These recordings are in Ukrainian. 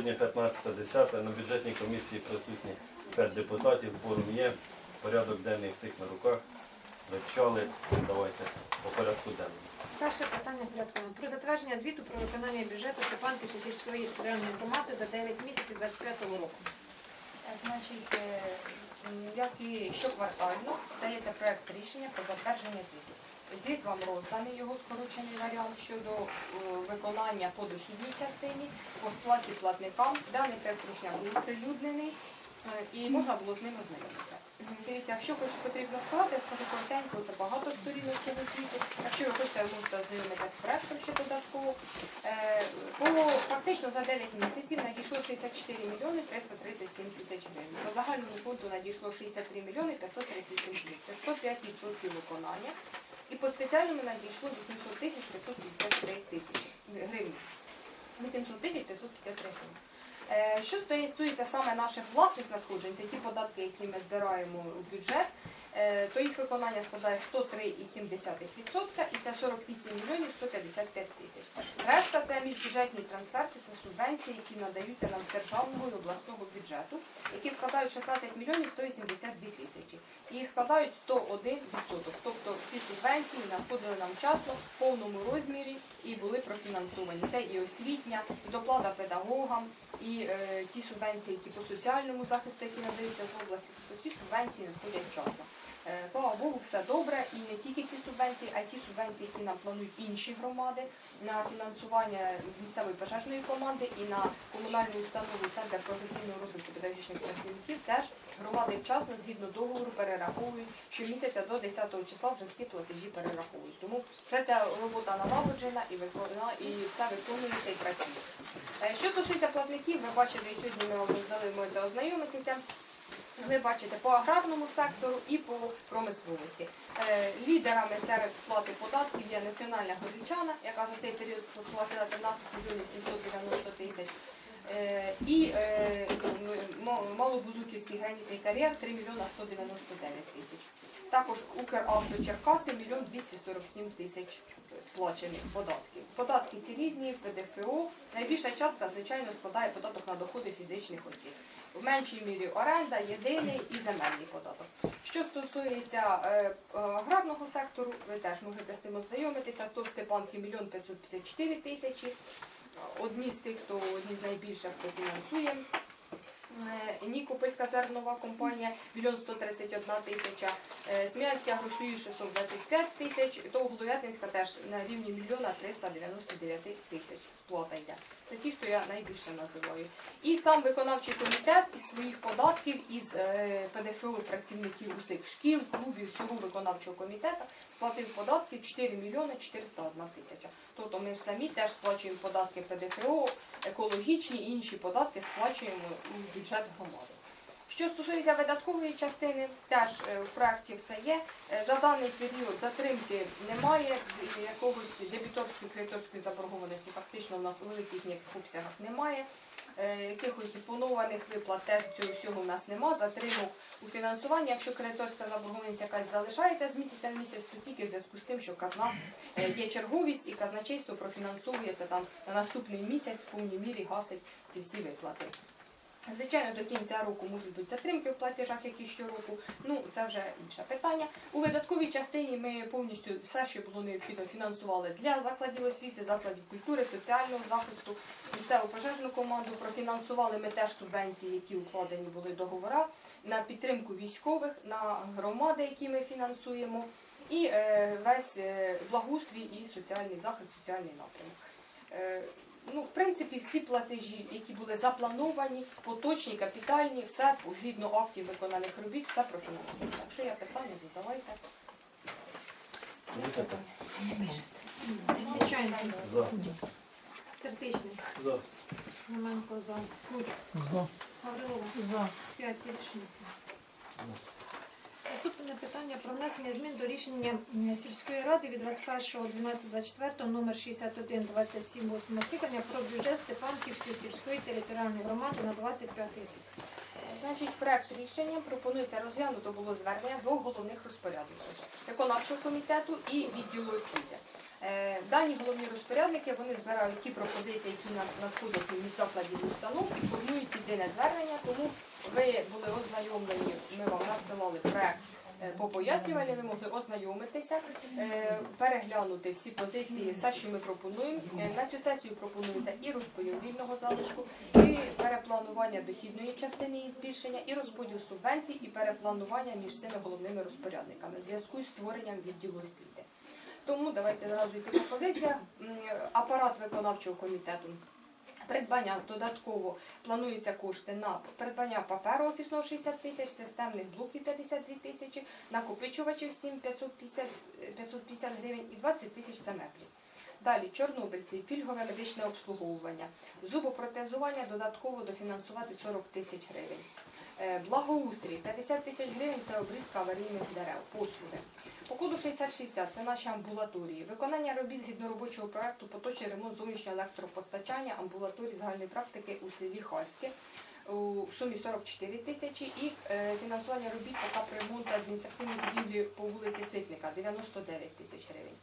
Сьогодні 15.10 на бюджетній комісії присутні 5 депутатів, форум є, порядок денний всіх на руках. Вивчали, давайте по порядку денному. Перше питання порядку. Про затвердження звіту про виконання бюджету Степанківської сільської територіальної громади за 9 місяців 25 року. Е, Значить, е, як і щоквартально дається проект рішення про затвердження звіту. Звіт вам розданий, його скорочений варіант щодо е, виконання по дохідній частині, по сплаті платникам. Даний проект рішення був оприлюднений е, і можна було з ним ознайомитися. Дивіться, що хоч потрібно сказати, я скажу коротенько, це багато сторінок цього звіту. Якщо ви хочете, ви можете ознайомитися з проектом ще додатково. Е, Було фактично за 9 місяців надійшло 64 мільйони 337 тисяч гривень. По загальному фонду надійшло 63 мільйони 537 тисяч. Це 105% виконання. І по спеціальному надійшло 800 тисяч 553 тисячі гривень. 800 тисяч 553 гривень. Що стосується саме наших власних надходжень, це ті податки, які ми збираємо у бюджет, е, то їх виконання складає 103,7% і це 48 мільйонів 155 тисяч. Решта це міжбюджетні трансферти, це субвенції, які надаються нам з державного і обласного бюджету, які складають 16 мільйонів 182 тисячі. І складають 101%. Тобто ці субвенції надходили нам вчасно в повному розмірі і були профінансовані. Це і освітня, і доплата педагогам, і е, ті субвенції, які по соціальному захисту, які надаються з області, тобто всі субвенції надходять вчасно. Е, Слава Богу, все добре, і не тільки ці субвенції, а й ті субвенції, які нам планують інші громади на фінансування місцевої пожежної команди і на комунальну установу Центр професійного розвитку педагогічних працівників. Теж громади вчасно згідно договору перераховують щомісяця до 10 числа вже всі платежі перераховують. Тому вже ця робота налагоджена і виконана, і все виконується і працює. Е, Що стосується платників, ви бачите, і сьогодні ми вам роздали, можете ознайомитися. Ви бачите по аграрному сектору і по промисловості. Е, Лідерами серед сплати податків є Національна Горільчана, яка за цей період сплатила 13 мільйонів 790 тисяч. Е, І е, Малобузуківський гранітний кар'єр 3 мільйона 199 тисяч. Також Укравто Черкаси 1 мільйон 247 тисяч сплачених податків. Податки ці різні, ПДФО. Найбільша частка, звичайно, складає податок на доходи фізичних осіб. В меншій мірі оренда, єдиний і земельний податок. Що стосується е, аграрного сектору, ви теж можете з цим ознайомитися. Стов Степанки 1 мільйон 554 тисячі. Одні з тих, хто одні з найбільших, хто фінансує. Е, Нікопольська зернова компанія 1 131 тисяча, Смілянська агросоюз 625 тисяч, то Головятинська теж на рівні мільйона 399 тисяч сплата йде. Це ті, що я найбільше називаю. І сам виконавчий комітет із своїх податків, із е, ПДФО працівників усіх шкіл, клубів, всього виконавчого комітету сплатив податки 4 мільйони 401 тисяча. Тобто ми ж самі теж сплачуємо податки ПДФО, екологічні і інші податки сплачуємо у бюджет громади. Що стосується видаткової частини, теж е, в проєкті все є. Е, За даний період затримки немає, якогось дебіторської кредиторської заборгованості фактично у нас у великих обсягах немає. Е, Якихось планованих виплат теж цього всього в нас нема. Затримок у фінансуванні. Якщо кредиторська заборгованість якась залишається з місяця в місяць, то тільки в зв'язку з тим, що казна е, є черговість і казначейство профінансується там на наступний місяць в повній мірі гасить ці всі виплати. Звичайно, до кінця року можуть бути затримки в платежах, як і щороку. Ну це вже інше питання. У видатковій частині ми повністю все, що було необхідно, фінансували для закладів освіти, закладів культури, соціального захисту, місцеву пожежну команду. Профінансували ми теж субвенції, які укладені були договора на підтримку військових, на громади, які ми фінансуємо, і е, весь е, благоустрій і соціальний захист, соціальний напрямок. Ну, в принципі, всі платежі, які були заплановані, поточні, капітальні, все згідно актів виконаних робіт, все профінансовано. Якщо є питання, задавайте. Є питання? Нечайно. За. Статичний. За. Наменко за. Куч. За. Гаврилова. За. П'ять рішень. Наступне питання про внесення змін до рішення сільської ради від 21.12.24 номер 6127 8 скликання про бюджет Степанківської сільської територіальної громади на 25 рік. Значить, проект рішення пропонується розглянуто було звернення двох головних розпорядників виконавчого комітету і відділу освіти. Е, Дані головні розпорядники вони збирають ті пропозиції, які надходять від закладів установ і формують єдине звернення. Тому ви були ознайомлені, ми вам надсилали проект е, по пояснювальні, ви могли ознайомитися, е, переглянути всі позиції, все, що ми пропонуємо. Е, На цю сесію пропонується і розподіл вільного залишку, і перепланування дохідної частини і збільшення, і розподіл субвенцій, і перепланування між цими головними розпорядниками в зв'язку з створенням відділу освіти. Тому давайте зразу йти по позиціях. Апарат виконавчого комітету. Придбання додатково плануються кошти на придбання паперу офісного 60 тисяч, системних блоків 52 тисячі, накопичувачів 7 550, е, 550 гривень і 20 тисяч це меблі. Далі чорнобильці, пільгове медичне обслуговування, зубопротезування додатково дофінансувати 40 тисяч гривень. Е, Благоустрій 50 тисяч гривень це обрізка аварійних дерев, послуги. По коду 6060 це наші амбулаторії. Виконання робіт згідно робочого проекту поточний ремонт зовнішнього електропостачання амбулаторії загальної практики у селі Хацьке у сумі 44 тисячі і е, фінансування робіт по капремонту адміністративної будівлі по вулиці Ситника 99 тисяч гривень.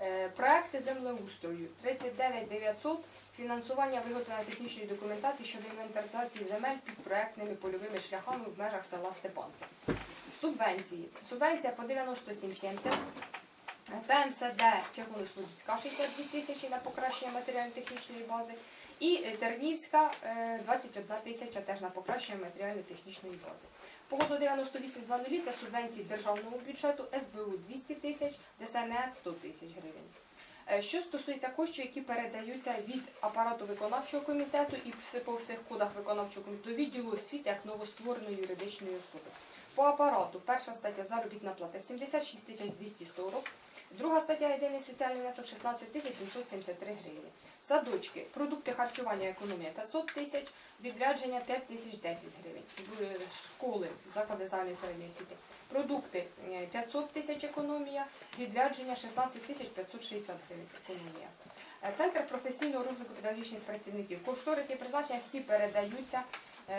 Е, Проекти землеустрою 39 900, фінансування виготовлення технічної документації щодо інвентаризації земель під проектними польовими шляхами в межах села Степанки. Субвенції. Субвенція по 97,70. ПМСД Червонослобідська 62 тисячі на покращення матеріально-технічної бази. І е, Тернівська е, 21 тисяча теж на покращення матеріально-технічної бази. Погоду 98.00 це субвенції державного бюджету, СБУ 200 тисяч, ДСНС 100 тисяч гривень. Е, Що стосується коштів, які передаються від апарату виконавчого комітету і по всіх кодах виконавчого комітету відділу освіти як новоствореної юридичної особи. По апарату перша стаття заробітна плата 76 тисяч 240, друга стаття єдиний соціальний внесок 16 тисяч 773 гривні. Садочки, продукти харчування, економія 500 тисяч, відрядження 5 тисяч 10 гривень. Школи, заклади загальної середньої освіти. Продукти е, 500 тисяч економія, відрядження 16 тисяч 560 гривень економія. Е, Центр професійного розвитку педагогічних працівників. Кошторисні призначення всі передаються е,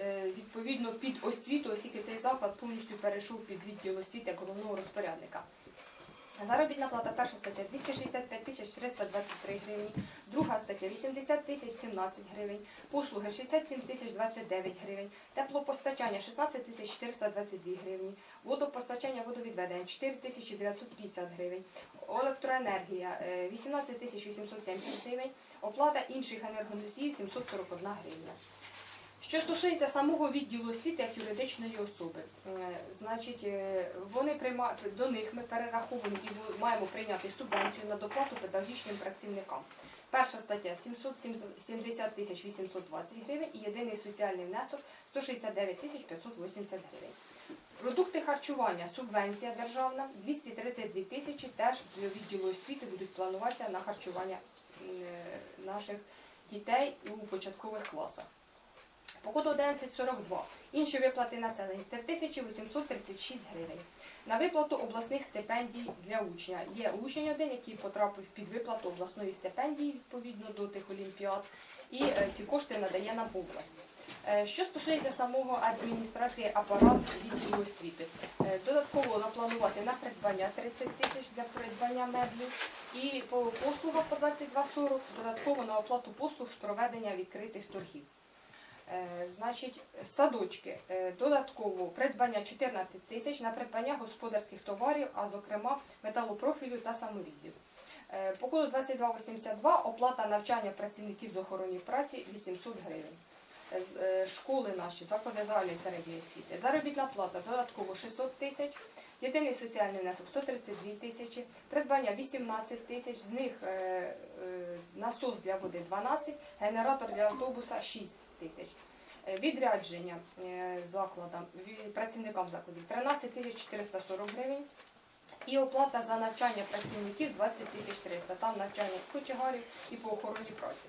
е, відповідно під освіту, оскільки цей заклад повністю перейшов під відділ освіти головного розпорядника. Заробітна плата перша стаття 265 тисяч 323 гривні, друга стаття 80 тисяч 17 гривень, послуги 67 тисяч 29 гривень, теплопостачання 16 тисяч 422 гривні, водопостачання водовідведення 4 тисячі 950 гривень, електроенергія е, 18 тисяч 870 гривень, оплата інших енергоносіїв 741 гривня. Що стосується самого відділу освіти як юридичної особи, е, значить, е, вони прийма... до них ми перераховуємо і маємо прийняти субвенцію на доплату педагогічним працівникам. Перша стаття 770 тисяч 820 гривень і єдиний соціальний внесок 169 тисяч 580 гривень. Продукти харчування, субвенція державна 232 тисячі теж для відділу освіти будуть плануватися на харчування е, наших дітей у початкових класах. По коду 1142. Інші виплати населення 3836 гривень. На виплату обласних стипендій для учня. Є учень один, який потрапив під виплату обласної стипендії відповідно до тих олімпіад, і е, ці кошти надає нам область. Е, Що стосується самого адміністрації апарату відділу освіти, е, додатково напланувати на придбання 30 тисяч для придбання меблів і по послугах по 22,40 додатково на оплату послуг з проведення відкритих торгів. Е, Значить, садочки е, додатково придбання 14 тисяч на придбання господарських товарів, а зокрема металопрофілю та саморізів. Е, По коду 2282 оплата навчання працівників з охорони праці 800 гривень. Школи наші, заклади загальної середньої освіти. Заробітна плата додатково 600 тисяч. Єдиний соціальний внесок 132 тисячі, придбання 18 тисяч, з них насос для води 12, генератор для автобуса 6 тисяч. Е, Відрядження е, закладам, працівникам закладів 13 тисяч 440 гривень. І оплата за навчання працівників 20 тисяч 300. Там навчання кочегарів і по охороні праці.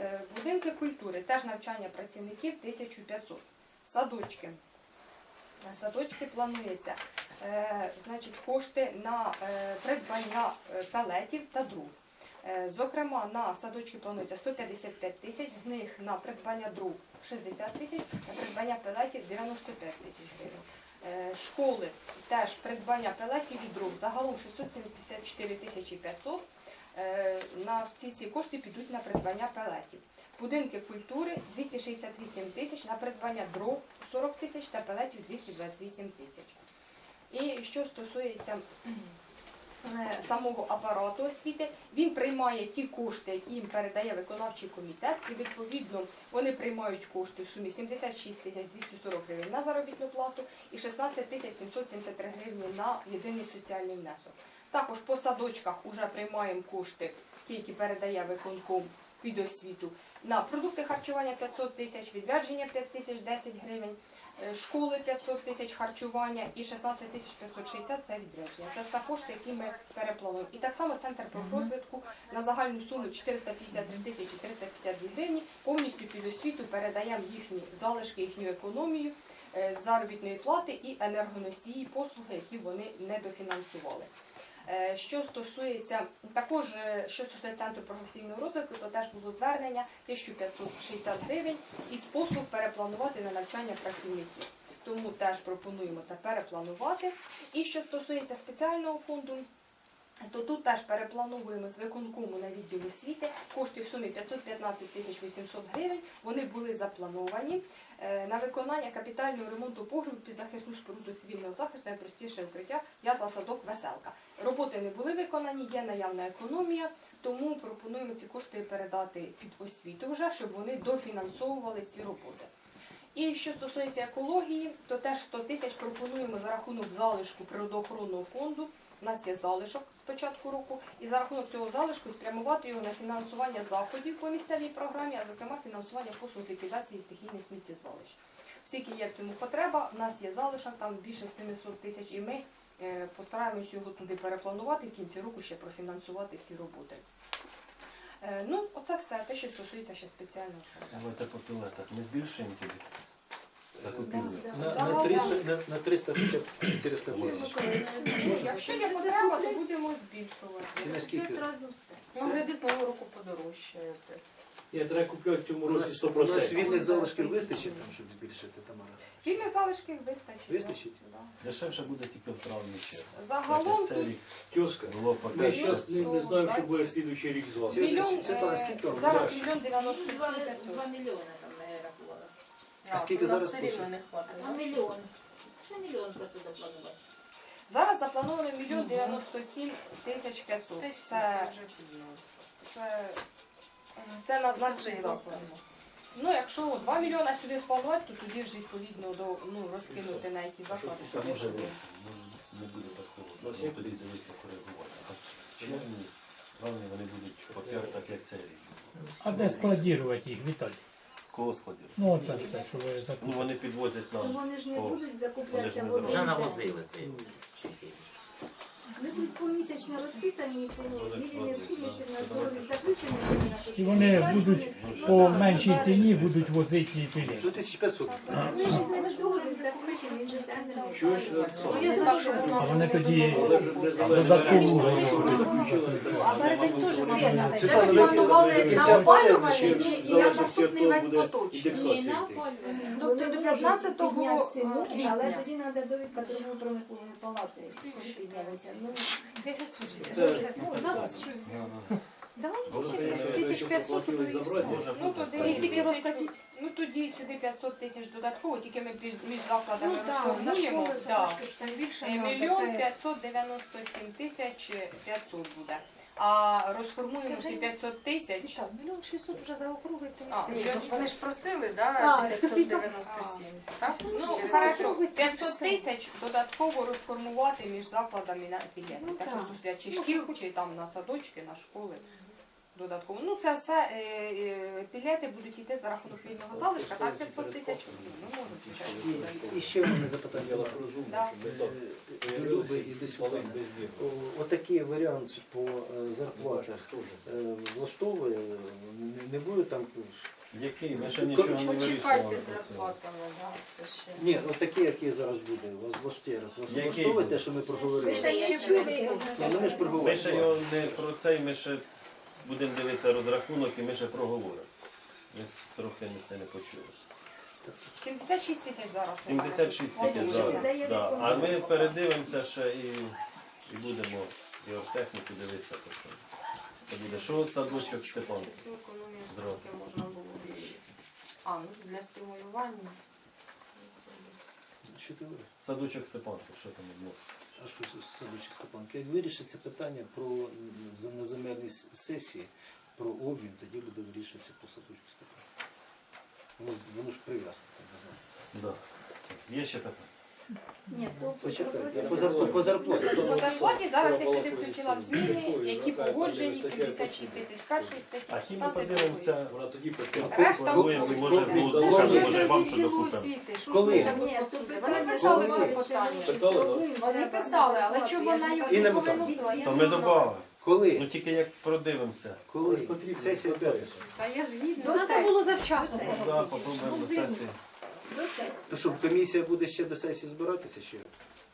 Е, Будинки культури, теж навчання працівників 1500. Садочки. Садочки планується значить, кошти на придбання пелетів та дров. Е, Зокрема, на садочки планується 155 тисяч, з них на придбання дров 60 тисяч, на придбання пелетів 95 тисяч гривень. Е, Школи теж придбання пелетів і дров загалом 674 тисячі 500. Е, На ці ці кошти підуть на придбання пелетів. Будинки культури 268 тисяч, на придбання дров 40 тисяч та пелетів 228 тисяч. І що стосується самого апарату освіти, він приймає ті кошти, які їм передає виконавчий комітет, і відповідно вони приймають кошти в сумі 76 тисяч 240 гривень на заробітну плату і 16 тисяч 773 гривні на єдиний соціальний внесок. Також по садочках вже приймаємо кошти, ті, які передає виконком під освіту, на продукти харчування 500 тисяч, відрядження 5 тисяч 10 гривень, е, школи 500 тисяч харчування і 16 тисяч 560 це відрядження. Це все кошти, які ми переплануємо. І так само центр профрозвитку на загальну суму 453 тисячі 352 гривні повністю під освіту передаємо їхні залишки, їхню економію, е, заробітної плати і енергоносії послуги, які вони не дофінансували. Е, Що стосується також, е, що стосується центру професійного розвитку, то теж було звернення 1560 гривень і спосіб перепланувати на навчання працівників. Тому теж пропонуємо це перепланувати. І що стосується спеціального фонду, то тут теж переплановуємо з виконкому на відділ освіти кошти в сумі 515 тисяч 800 гривень. Вони були заплановані е, на виконання капітального ремонту погребів під захисну споруду цивільного захисту найпростіше укриття ясла садок веселка. Роботи не були виконані, є наявна економія, тому пропонуємо ці кошти передати під освіту вже, щоб вони дофінансовували ці роботи. І що стосується екології, то теж 100 тисяч пропонуємо за рахунок залишку природоохоронного фонду. У нас є залишок початку року, і за рахунок цього залишку спрямувати його на фінансування заходів по місцевій програмі, а зокрема фінансування послуг ліквідації стихійних сміттєзвалищ. Оскільки є в цьому потреба, у нас є залишок там більше 700 тисяч, і ми е, постараємось його туди перепланувати в кінці року ще профінансувати ці роботи. Е, ну, оце все те, що стосується ще спеціального фонду. Давайте по пілетах. Ми збільшуємо тоді На, на 300, на, на 300 хоча б 400 тисяч. Якщо є потреба, то будемо збільшувати. Чи наскільки? Огляди з нового року подорожчає. Я треба купляти в цьому У році нас, 100%. у нас вільних залишків вистачить там, щоб збільшити Тамара? Вільних залишків вистачить. Вистачить? Да. Дешевше буде тільки в травні ще. Загалом Це тут рік Тьоска. було по Ми 5 зараз не, не знаємо, що буде слідуючий рік з вами. Мільйон, Світлана, е, скільки вам зараз мільйон 97 Два 500. мільйони. А скільки у нас зараз все рівно не хватить. А мільйон. Що мільйон просто запланувати? Зараз заплановано мільйон 97 тисяч 500. Це, це, це на, на всі заклади. Ну, якщо 2 мільйона сюди спланувати, то тоді ж відповідно до, ну, розкинути на які заклади, вже було. ну, не буде такого. Ну, тоді дивитися коригувати. А травні вони будуть 5, так як рік. А де складірувати їх, Віталій? Кого складів? Ну оце все, що ви Ну вони підвозять нам. Ну, вони ж не будуть будуть вони ж закуплятися не. Вже навозили це. Вони будуть помісячно розписані, по мірі необхідності в нас заключені. написані. І вони будуть Ну, по меншій ціні будуть возити і До пілі. 1500. Вони ж з ними. Чуєш, Ну, у А вони тоді не додаткову Ми. А березень теж звідно. Це Світлана, ж ви- планували на опалювальний Чи і залежить наступний весь поточний. йти? Вони Тобто до можуть 15 квітня. Але тоді треба довідка торгово-промислової палати, щоб піднялися. Ну, Ну, Давайте ще 1500 я- ну і Ну. Ну тоді сюди 500 тисяч додатково, тільки ми між, між закладами Ну так, на школи Да. Е, Мільйон 597 тисяч 500 буде. А розформуємо ці 500 тисяч. Так, мільйон 600 вже заокруглити. А, Вони ж просили, А, да, 597. Так? Ну, Чи хорошо, 500 тисяч додатково розформувати між закладами на білети. Ну, так, так. стосується чи Ну, шкіл, чи там на садочки, на школи. Додатково. Ну, це все е, е, білети будуть йти за рахунок вільного залишка, так 500 тисяч. Ну, можуть, звичайно. І, і ще мене запитання. Я розумію, Да. не. Е, до Люби і до Світлани. О, Отакий варіант по е, зарплатах е, влаштовує, не, не буде там. Який? Ми ще нічого не вирішували. Почекайте про це. зарплатами, да, це ще. Ні, отакий, який зараз буде, вас влаштує раз. Вас Який влаштовує буде? те, що ми проговорили. ще не чули його. Ну ми ж Ми ще його не про цей, ми ще будемо дивитися розрахунок і ми ще проговоримо. Ми трохи це не почули. 76 тисяч зараз. 76 тільки зараз. Да. А ми передивимося ще і, і будемо і техніку дивитися. по цьому. Це буде що садочок Степан? Цю економію Здорово. трохи можна було б і- А, ну для стимулювання. Садочок Степанців, що там відноситься? А що садочок Степанки? Як вирішиться питання про на сесії про обмін, тоді буде вирішуватися по садочку Степанки. Воно, воно ж прив'язка, так не знаю. Да. Є ще таке? Ні, Почекайте, по зарплаті. По зарплаті. По зарплаті зараз я сюди включила в зміни, які погоджені 76 тисяч першої статті, А ті ми подивимося. Вона тоді потім. Решта може знову Коли? може вам що докупимо. Коли? Ні, Вони питання писали питання. Питали, Вони писали, але чого вона його І не повиносила? я То не ми знаю. Ну Коли? тільки як продивимося. Коли? Сесія в. Та я згідна. Ну, треба було завчасно це. Да, попробуємо сесії. То що, комісія буде ще до сесії збиратися? Чи?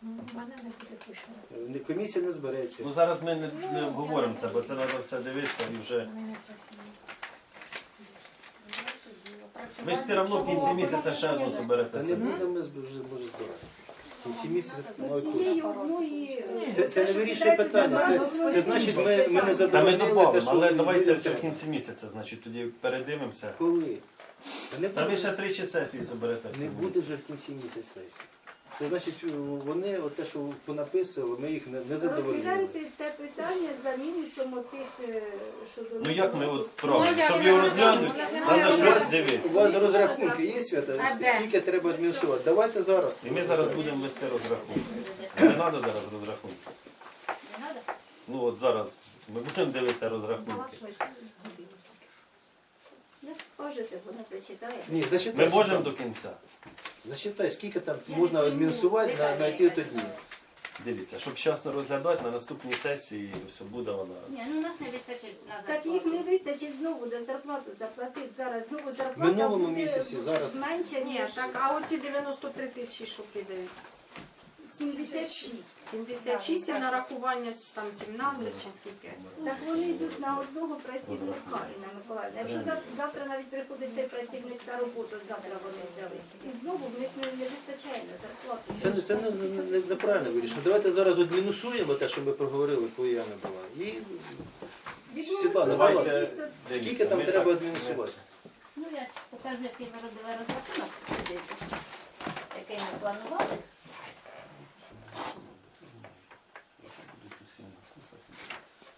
У мене не буде точно. Не- Комісія не збереться. Ну зараз ми не, не обговоримо це, бо це треба все дивитися і вже. Ми не сесії. Ви ж все одно в кінці місяця ще одну Та соберете. не сесію. будемо з- вже може збирати. В кінці місяця З має цієї кошти. Це, це не вирішує питання. Це, це значить, ми, ми не Та ми задовольнили те, добавимо, що але давайте все в кінці місяця, значить тоді передивимося. Коли? Та не Та ви буде, ще тричі сесії соберете. не буде вже в кінці місяця сесії. Це значить, вони, от те, що понаписували, ми їх не, не задовольнили. Розгляньте те питання за мінусом отих, е, що до Ну як ми от Ну, правильно, щоб його розглянути, треба щось. У дивитися. вас розрахунки є, Свята? А де? Скільки треба адмініструвати? Давайте зараз. І ми зараз будемо вести розрахунки. Не треба зараз розрахунки. Не надо? Ну от зараз ми будемо дивитися розрахунки. Як скажете, вона зачитає. Ні, зачитай. Ми можемо до кінця. Зачитай, скільки там можна мінусувати на, на ті то дні. Дивіться, щоб вчасно розглядати, на наступній сесії все буде вона. Ні, ну у нас не вистачить на Так їх зарплату. не вистачить знову на зарплату заплатити зараз. Знову В зарплата минулому буде місяці, зараз. менше, Ні, ніж так, а оці 93 тисячі, що кидають? 76. 76 і нарахування там 17 чи скільки? Так вони йдуть на одного працівника, Інна Миколаївна. Якщо зав- завтра навіть приходить цей працівник на роботу, завтра вони взяли. І знову в них не, не вистачає на зарплату. Це, не- це не, не, не, неправильно вирішено. Давайте зараз от мінусуємо те, що ми проговорили, коли я не була. І Світлана, будь ласка, скільки там Ми треба так- адмініструвати? Ну я ж покажу, який ми робили розрахунок, дивіться, який ми планували.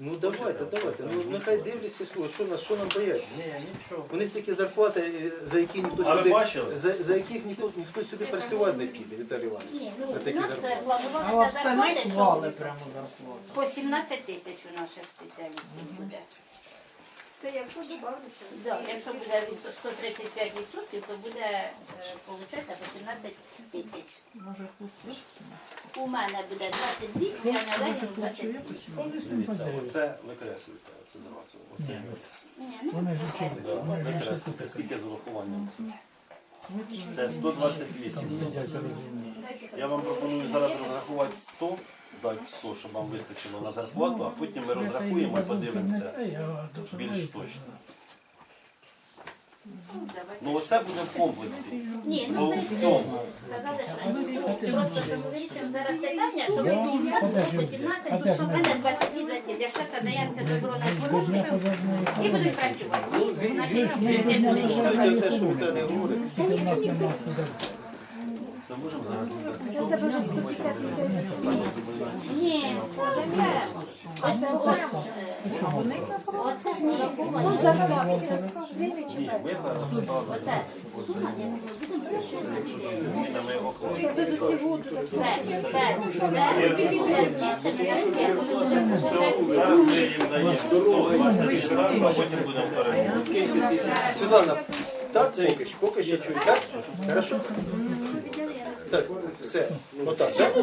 Ну давайте, давайте. Ну нехай дивляться слово. Що нас, що нам бояться? Ні, нічого. У них такі зарплати, е, за які ніхто А ви сюди бачили? за, за яких ніхто ніхто сюди працювати не піде, Віталій Іванович. Ні, ну На у нас зарплати. А планувалися зарплати, остальних вали що по 17 тисяч у наших спеціалістів буде. Це якщо додавиться. Да, якщо буде відсот- 135%, то буде, виходить, 18 тисяч. Може хтось У мене буде 22, у мене Олегів 27. Дивіться, оце викреслюйте, це зразу. Оце Ні. Ні, ну, Вони ж хай учили. Да. Вони ж викреслюйте. Скільки з урахуванням? Це Це 128. Я вам пропоную зараз розрахувати 100, дати 100, щоб вам вистачило на зарплату, а потім ми розрахуємо і подивимося. більш точно. Ну оце буде в комплексі. Ні, ну в це цьому. сказали, що просто що ми вирішуємо зараз питання, що ми Я- дійсно Подожди, по 17, опять то що в мене ми- 22 20. Якщо це дається добро на позажну- всі будуть працювати. Ну, Ні, він- значить, він- не він- буде можемо зараз Це в тебе вже 150 Ні, це земля. Ось це Оце Ну, нараховано. Ні, ми зараз Оце. сума, яку ми змінами окладу. Без оцього тут Без, без, без, без чистими, яку ми будемо Все, зараз ми їм даємо 120 штраф, а потім будемо перевіряти. Світлана, так що, поки що чую, так? Хорошо? Так, все. Отак, так?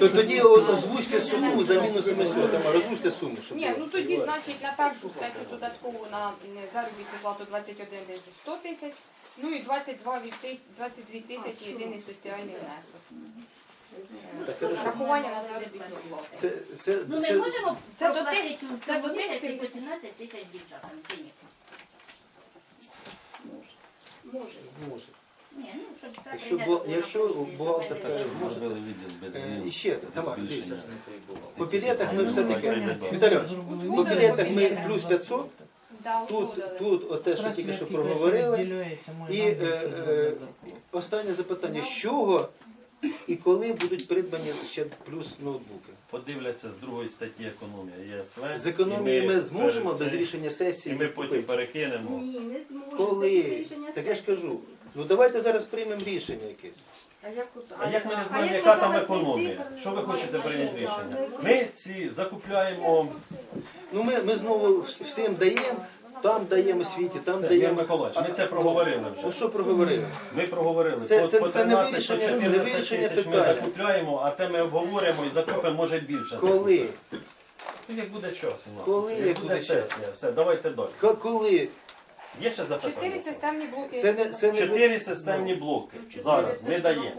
То тоді от озвучте суму за мінусами сьогодні. Там, Розвучте суму, щоб Ні, було. ну тоді, значить, на першу статтю додаткову на м, заробітну плату 21 десь 100 тисяч, ну і 22 від тис- 22 тисячі єдиний соціальний внесок. Так, хорошо. Рахування на заробітну плату. Це, це, Ну ми це, можемо це до проплатити тих- в це до тих місяці всіх- по 17 тисяч дівчатам, чи ні? Може. може. Ні, ну, щоб це Якщо прийняти бу- було на якщо комісії, бухгалтер щоб. Зробили відділ без Е, змін. І ще, Тамара, без дивіться. По білетах ми все-таки, Зробили. Віталій, по білетах ми плюс 500, Да, тут, узгодили. тут оте, що тільки що проговорили. І е, е, останнє запитання, з чого і коли будуть придбані ще плюс ноутбуки? Подивляться з другої статті економія ЄСВ. З економії і ми зможемо перед без цим- рішення І сесії ми потім купити? перекинемо. Ні, не зможемо. Коли? Рішення Так я ж сесії. кажу, ну давайте зараз приймемо рішення якесь. А як от- А як ми не знаємо, яка там економія? Що ви хочете прийняти рішення? Ми ці закупляємо Ну ми, ми знову вс- всім даємо, там даємо світі, там це Ігор даємо. Миколаївич, ми це проговорили Ну вже. що проговорили? Ми проговорили. Це- по, це- по це не 13, вирішення- не 14 вирішення тисяч ми питання. закупляємо, а те ми обговоримо і закупимо може більше. Коли? Ну, як буде час у нас. Коли, як як буде буде час? сесія. Все, давайте далі. К- Коли? Є ще Чотири системні блоки. Це не це не Чотири системні блоки. Зараз ми даємо.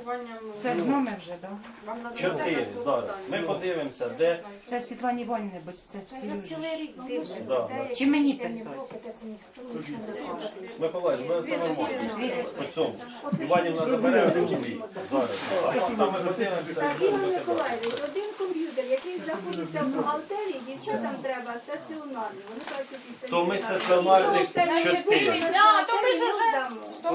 Це з нами вже, так? Вам надо Чотири додати зараз. Ми подивимося, де Це Світлані Іванівни, бо це всі Це люди. цілий рік дивляться, Да. де Чи мені писати? блоки, де це ніхто нічого не скаже. Миколаївич, ми все нормально. По цьому. Іванівна забере один. Зараз. А там ми подивимося. Так, Ігор Миколаївич, один комп'ютер, який знаходиться в бухгалтерії, дівчатам треба стаціонарний. Вони працюють То ми стаціонарних чотири. Да, то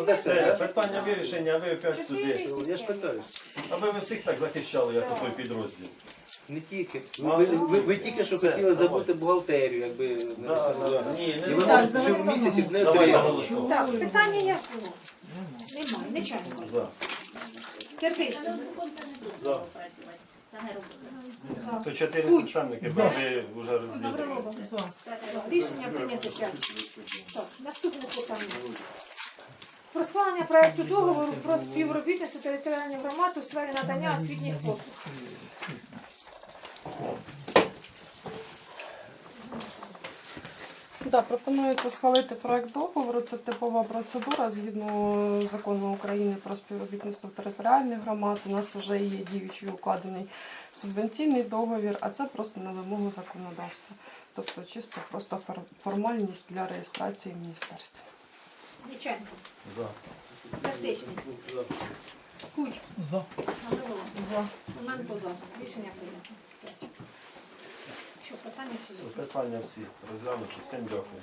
ми ж так? питання вирішення, а ви опять сюди. Я ж питаю. Аби ви всіх так захищали, як у той підрозділ. Не тільки. Ви, ви, ви, ви тільки що хотіли забути бухгалтерію, якби не Да, да. Ні, І не вона в цьому місяці б не Давайте отримала. голосуємо. Так, питання як було? Немає, нічого. За. Кирпич. Працювати. Це не робили. То чотири системники, бо ви вже розділили. Гаврилова. Рішення прийнято п'ять. Так, наступне питання. Про схвалення проекту договору про співробітництво територіальних громад у сфері надання освітніх послуг. Да, пропонується схвалити проект договору. Це типова процедура згідно закону України про співробітництво територіальних громад. У нас вже є діючий укладений субвенційний договір, а це просто на вимогу законодавства. Тобто чисто просто формальність для реєстрації в міністерстві. Ніченко. За. Кирпичний. Куч. За. Гаврилова. За. Рішення прийнято. Що, питання Все, всі? Питання всі розглянуті. Всім дякую.